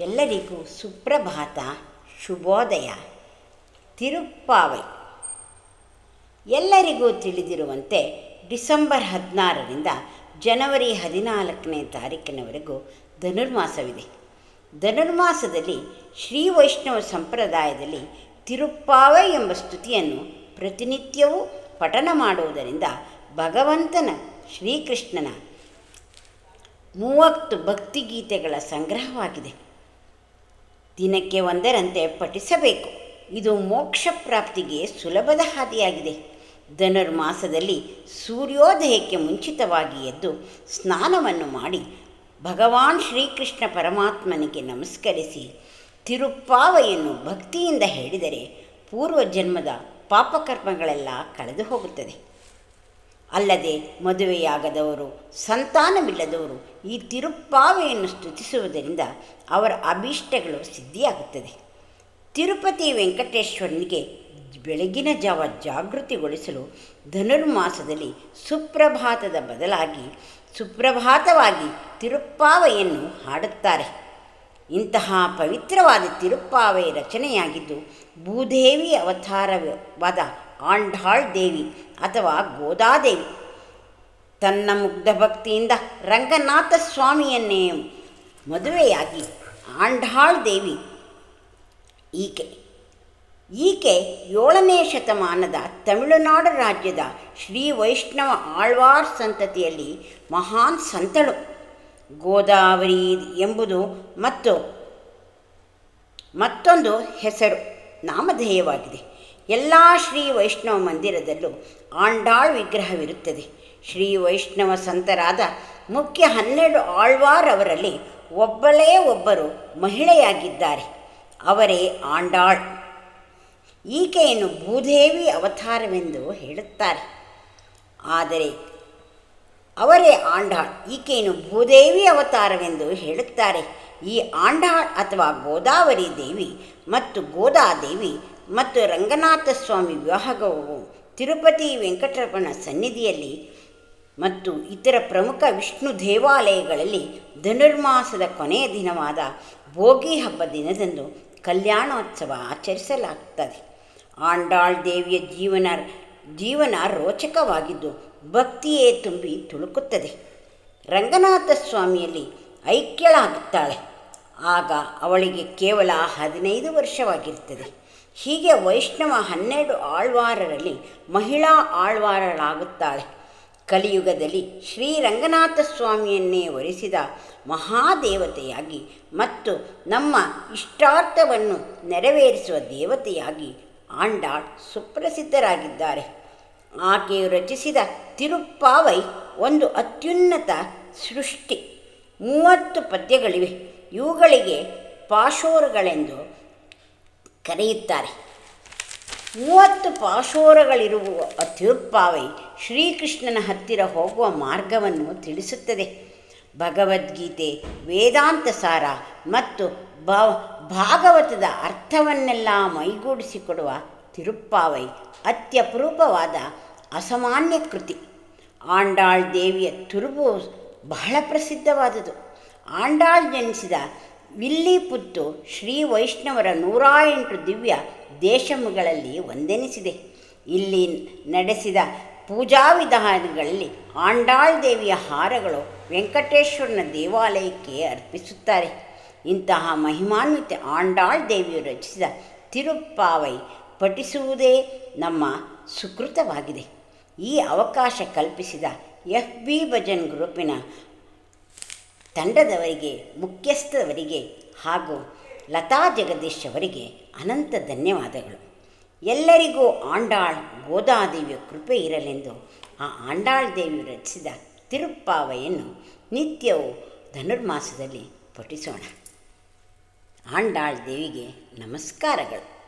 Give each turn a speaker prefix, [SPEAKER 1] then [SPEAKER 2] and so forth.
[SPEAKER 1] ಎಲ್ಲರಿಗೂ ಸುಪ್ರಭಾತ ಶುಭೋದಯ. ತಿರುಪ್ಪಾವೈ. ಎಲ್ಲರಿಗೂ ತಿಳಿದಿರುವಂತೆ ಡಿಸೆಂಬರ್ ಹದಿನಾರರಿಂದ ಜನವರಿ ಹದಿನಾಲ್ಕನೇ ತಾರೀಕಿನವರೆಗೂ ಧನುರ್ಮಾಸವಿದೆ. ಧನುರ್ಮಾಸದಲ್ಲಿ ಶ್ರೀ ವೈಷ್ಣವ ಸಂಪ್ರದಾಯದಲ್ಲಿ ತಿರುಪ್ಪಾವೈ ಎಂಬ ಸ್ತುತಿಯನ್ನು ಪ್ರತಿನಿತ್ಯವೂ ಪಠನ ಮಾಡುವುದರಿಂದ ಭಗವಂತನ ಶ್ರೀಕೃಷ್ಣನ ಮೂವತ್ತು ಭಕ್ತಿಗೀತೆಗಳ ಸಂಗ್ರಹವಾಗಿದೆ. ದಿನಕ್ಕೆ ಒಂದರಂತೆ ಪಠಿಸಬೇಕು. ಇದು ಮೋಕ್ಷ ಪ್ರಾಪ್ತಿಗೆ ಸುಲಭದ ಹಾದಿಯಾಗಿದೆ. ಧನುರ್ಮಾಸದಲ್ಲಿ ಸೂರ್ಯೋದಯಕ್ಕೆ ಮುಂಚಿತವಾಗಿ ಎದ್ದು ಸ್ನಾನವನ್ನು ಮಾಡಿ ಭಗವಾನ್ ಶ್ರೀಕೃಷ್ಣ ಪರಮಾತ್ಮನಿಗೆ ನಮಸ್ಕರಿಸಿ ತಿರುಪ್ಪಾವೆಯನ್ನು ಭಕ್ತಿಯಿಂದ ಹೇಳಿದರೆ ಪೂರ್ವಜನ್ಮದ ಪಾಪಕರ್ಮಗಳೆಲ್ಲ ಕಳೆದು ಹೋಗುತ್ತದೆ. ಅಲ್ಲದೆ ಮದುವೆಯಾಗದವರು, ಸಂತಾನವಿಲ್ಲದವರು ಈ ತಿರುಪ್ಪಾವೆಯನ್ನು ಸ್ತುತಿಸುವುದರಿಂದ ಅವರ ಅಭೀಷ್ಟಗಳು ಸಿದ್ಧಿಯಾಗುತ್ತದೆ. ತಿರುಪತಿ ವೆಂಕಟೇಶ್ವರನಿಗೆ ಬೆಳಗಿನ ಜಾವ ಜಾಗೃತಿಗೊಳಿಸಲು ಧನುರ್ಮಾಸದಲ್ಲಿ ಸುಪ್ರಭಾತದ ಬದಲಾಗಿ ಸುಪ್ರಭಾತವಾಗಿ ತಿರುಪ್ಪಾವೆಯನ್ನು ಹಾಡುತ್ತಾರೆ. ಇಂತಹ ಪವಿತ್ರವಾದ ತಿರುಪ್ಪಾವೆ ರಚನೆಯಾಗಿದ್ದು ಭೂದೇವಿ ಅವತಾರವಾದ ಆಂಢಾಳ್ ದೇವಿ ಅಥವಾ ಗೋದಾದೇವಿ. ತನ್ನ ಮುಗ್ಧ ಭಕ್ತಿಯಿಂದ ರಂಗನಾಥ ಸ್ವಾಮಿಯನ್ನೇ ಮದುವೆಯಾಗಿ ಆಂಢಾಳ್ ದೇವಿ ಈಕೆ. ಈಕೆ ಏಳನೇ ಶತಮಾನದ ತಮಿಳುನಾಡು ರಾಜ್ಯದ ಶ್ರೀ ವೈಷ್ಣವ ಆಳ್ವಾರ್ ಸಂತತಿಯಲ್ಲಿ ಮಹಾನ್ ಸಂತಳು. ಗೋದಾವರಿ ಎಂಬುದು ಮತ್ತು ಮತ್ತೊಂದು ಹೆಸರು ನಾಮಧೇಯವಾಗಿದೆ. ಎಲ್ಲ ಶ್ರೀ ವೈಷ್ಣವ ಮಂದಿರದಲ್ಲೂ ಆಂಡಾಳ್ ವಿಗ್ರಹವಿರುತ್ತದೆ. ಶ್ರೀ ವೈಷ್ಣವ ಸಂತರಾದ ಮುಖ್ಯ ಹನ್ನೆರಡು ಆಳ್ವಾರ್ ಅವರಲ್ಲಿ ಒಬ್ಬಳೇ ಒಬ್ಬರು ಮಹಿಳೆಯಾಗಿದ್ದಾರೆ. ಅವರೇ ಆಂಡಾಳ್. ಈಕೆಯನ್ನು ಭೂದೇವಿ ಅವತಾರವೆಂದು ಹೇಳುತ್ತಾರೆ. ಆದರೆ ಅವರೇ ಆಂಡಾಳ್. ಈಕೆಯನ್ನು ಭೂದೇವಿ ಅವತಾರವೆಂದು ಹೇಳುತ್ತಾರೆ. ಈ ಆಂಡಾಳ್ ಅಥವಾ ಗೋದಾವರಿ ದೇವಿ ಮತ್ತು ಗೋದಾದೇವಿ ಮತ್ತು ರಂಗನಾಥ ಸ್ವಾಮಿ ವಿವಾಹವು ತಿರುಪತಿ ವೆಂಕಟರಮಣ ಸನ್ನಿಧಿಯಲ್ಲಿ ಮತ್ತು ಇತರ ಪ್ರಮುಖ ವಿಷ್ಣು ದೇವಾಲಯಗಳಲ್ಲಿ ಧನುರ್ಮಾಸದ ಕೊನೆಯ ದಿನವಾದ ಭೋಗಿ ಹಬ್ಬ ದಿನದಂದು ಕಲ್ಯಾಣೋತ್ಸವ ಆಚರಿಸಲಾಗುತ್ತದೆ ಆಂಡಾಳ್ ದೇವಿಯ ಜೀವನ ಜೀವನ ರೋಚಕವಾಗಿದ್ದು ಭಕ್ತಿಯೇ ತುಂಬಿ ತುಳುಕುತ್ತದೆ. ರಂಗನಾಥ ಸ್ವಾಮಿಯಲ್ಲಿ ಐಕ್ಯಳಾಗುತ್ತಾಳೆ. ಆಗ ಅವಳಿಗೆ ಕೇವಲ ಹದಿನೈದು ವರ್ಷವಾಗಿರ್ತದೆ. ಹೀಗೆ ವೈಷ್ಣವ ಹನ್ನೆರಡು ಆಳ್ವಾರರಲ್ಲಿ ಮಹಿಳಾ ಆಳ್ವಾರರಾಗುತ್ತಾಳೆ ಕಲಿಯುಗದಲ್ಲಿ ಶ್ರೀರಂಗನಾಥ ಸ್ವಾಮಿಯನ್ನೇ ವರಿಸಿದ ಮಹಾದೇವತೆಯಾಗಿ ಮತ್ತು ನಮ್ಮ ಇಷ್ಟಾರ್ಥವನ್ನು ನೆರವೇರಿಸುವ ದೇವತೆಯಾಗಿ ಆಂಡಾಳ್ ಸುಪ್ರಸಿದ್ಧರಾಗಿದ್ದಾರೆ. ಆಕೆಯು ರಚಿಸಿದ ತಿರುಪ್ಪಾವೈ ಒಂದು ಅತ್ಯುನ್ನತ ಸೃಷ್ಟಿ. ಮೂವತ್ತು ಪದ್ಯಗಳಿವೆ. ಇವುಗಳಿಗೆ ಪಾಶೋರಗಳೆಂದು ಕರೆಯುತ್ತಾರೆ. ಮೂವತ್ತು ಪಾಶೋರಗಳಿರುವ ತಿರುಪ್ಪಾವೈ ಶ್ರೀಕೃಷ್ಣನ ಹತ್ತಿರ ಹೋಗುವ ಮಾರ್ಗವನ್ನು ತಿಳಿಸುತ್ತದೆ. ಭಗವದ್ಗೀತೆ, ವೇದಾಂತ ಸಾರ ಮತ್ತು ಭಾಗವತದ ಅರ್ಥವನ್ನೆಲ್ಲ ಮೈಗೂಡಿಸಿಕೊಡುವ ತಿರುಪ್ಪಾವೈ ಅತ್ಯಪರೂಪವಾದ ಅಸಾಮಾನ್ಯ ಕೃತಿ. ಆಂಡಾಳ್ ದೇವಿಯ ತುರುಬು ಬಹಳ ಪ್ರಸಿದ್ಧವಾದುದು. ಆಂಡಾಳ್ ಜನಿಸಿದ ವಿಲ್ಲಿಪುತ್ತು ಶ್ರೀ ವೈಷ್ಣವರ ನೂರ ಎಂಟು ದಿವ್ಯ ದೇಶಮಗಳಲ್ಲಿ ಒಂದೆನಿಸಿದೆ. ಇಲ್ಲಿ ನಡೆಸಿದ ಪೂಜಾ ವಿಧಾನಗಳಲ್ಲಿ ಆಂಡಾಳ್ ದೇವಿಯ ಹಾರಗಳು ವೆಂಕಟೇಶ್ವರನ ದೇವಾಲಯಕ್ಕೆ ಅರ್ಪಿಸುತ್ತಾರೆ. ಇಂತಹ ಮಹಿಮಾನ್ವಿತ ಆಂಡಾಳ್ ದೇವಿಯು ರಚಿಸಿದ ತಿರುಪಾವೈ ಪಠಿಸುವುದೇ ನಮ್ಮ ಸುಕೃತವಾಗಿದೆ. ಈ ಅವಕಾಶ ಕಲ್ಪಿಸಿದ ಎಫ್ ಬಿ ಭಜನ್ ಗ್ರೂಪಿನ ತಂಡದವರಿಗೆ, ಮುಖ್ಯಸ್ಥವರಿಗೆ ಹಾಗೂ ಲತಾ ಜಗದೀಶ್ ಅವರಿಗೆ ಅನಂತ ಧನ್ಯವಾದಗಳು. ಎಲ್ಲರಿಗೂ ಆಂಡಾಳ್ ಗೋದಾದೇವಿಯ ಕೃಪೆ ಇರಲೆಂದು ಆ ಆಂಡಾಳ್ ದೇವಿ ರಚಿಸಿದ ತಿರುಪ್ಪಾವೆಯನ್ನು ನಿತ್ಯವೂ ಧನುರ್ಮಾಸದಲ್ಲಿ ಪಠಿಸೋಣ. ಆಂಡಾಳ್ ದೇವಿಗೆ ನಮಸ್ಕಾರಗಳು.